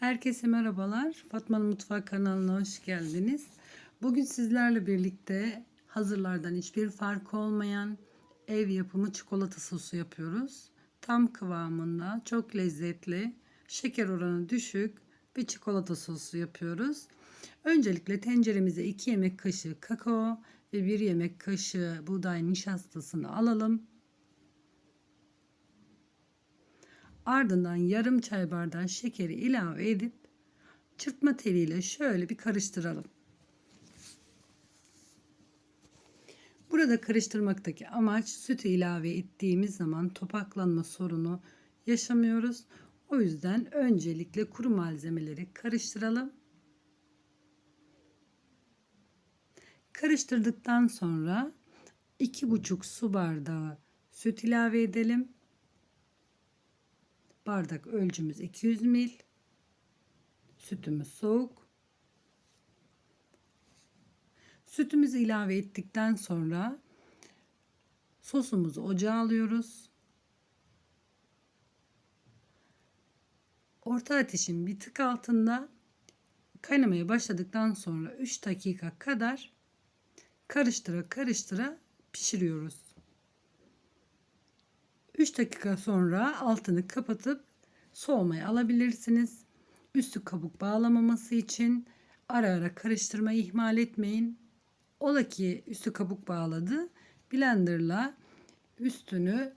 Herkese merhabalar. Fatma'nın Mutfağı kanalına hoş geldiniz. Bugün sizlerle birlikte hazırlardan hiçbir farkı olmayan ev yapımı çikolata sosu yapıyoruz. Tam kıvamında, çok lezzetli, şeker oranı düşük bir çikolata sosu yapıyoruz. Öncelikle tenceremize 2 yemek kaşığı kakao ve 1 yemek kaşığı buğday nişastasını alalım. Ardından yarım çay bardağı şekeri ilave edip çırpma teliyle şöyle bir karıştıralım. Burada karıştırmaktaki amaç sütü ilave ettiğimiz zaman topaklanma sorunu yaşamıyoruz. O yüzden öncelikle kuru malzemeleri karıştıralım. Karıştırdıktan sonra 2,5 su bardağı süt ilave edelim. Bardak ölçümüz 200 ml. Sütümüz soğuk. Sütümüzü ilave ettikten sonra sosumuzu ocağa alıyoruz. Orta ateşin bir tık altında kaynamaya başladıktan sonra 3 dakika kadar karıştıra karıştıra pişiriyoruz. 3 dakika sonra altını kapatıp soğumaya alabilirsiniz. Üstü kabuk bağlamaması için ara ara karıştırmayı ihmal etmeyin. Ola ki üstü kabuk bağladı. Blenderla üstünü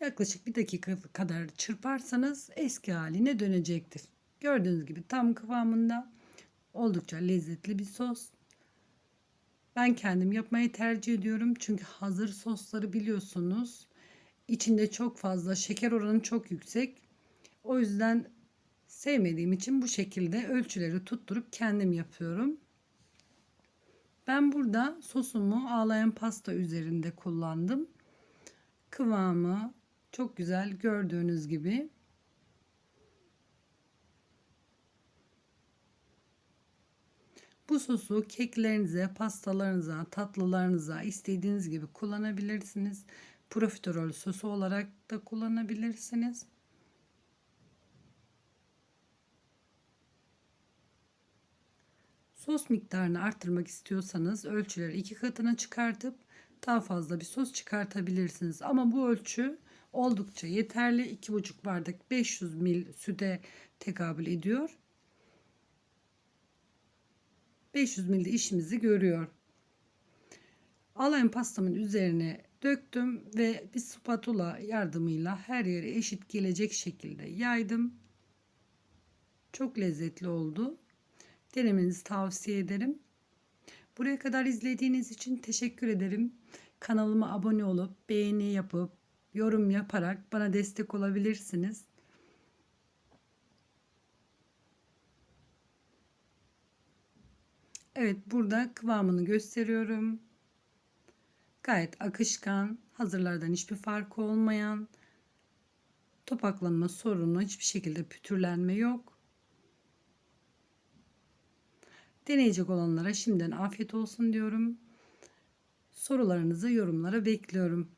yaklaşık bir dakika kadar çırparsanız eski haline dönecektir. Gördüğünüz gibi tam kıvamında oldukça lezzetli bir sos. Ben kendim yapmayı tercih ediyorum çünkü hazır sosları biliyorsunuz İçinde çok fazla şeker oranı çok yüksek. O yüzden sevmediğim için bu şekilde ölçüleri tutturup kendim yapıyorum. Ben burada sosumu ağlayan pasta üzerinde kullandım. Kıvamı çok güzel gördüğünüz gibi. Bu sosu keklerinize, pastalarınıza, tatlılarınıza istediğiniz gibi kullanabilirsiniz profiterol sosu olarak da kullanabilirsiniz. Sos miktarını arttırmak istiyorsanız ölçüleri iki katına çıkartıp daha fazla bir sos çıkartabilirsiniz. Ama bu ölçü oldukça yeterli. 2,5 bardak 500 ml süte tekabül ediyor. 500 ml işimizi görüyor. Alayım pastamın üzerine döktüm ve bir spatula yardımıyla her yere eşit gelecek şekilde yaydım. Çok lezzetli oldu. Denemenizi tavsiye ederim. Buraya kadar izlediğiniz için teşekkür ederim. Kanalıma abone olup beğeni yapıp yorum yaparak bana destek olabilirsiniz. Evet burada kıvamını gösteriyorum. Gayet akışkan, hazırlardan hiçbir farkı olmayan, topaklanma sorunu, hiçbir şekilde pütürlenme yok. Deneyecek olanlara şimdiden afiyet olsun diyorum. Sorularınızı yorumlara bekliyorum.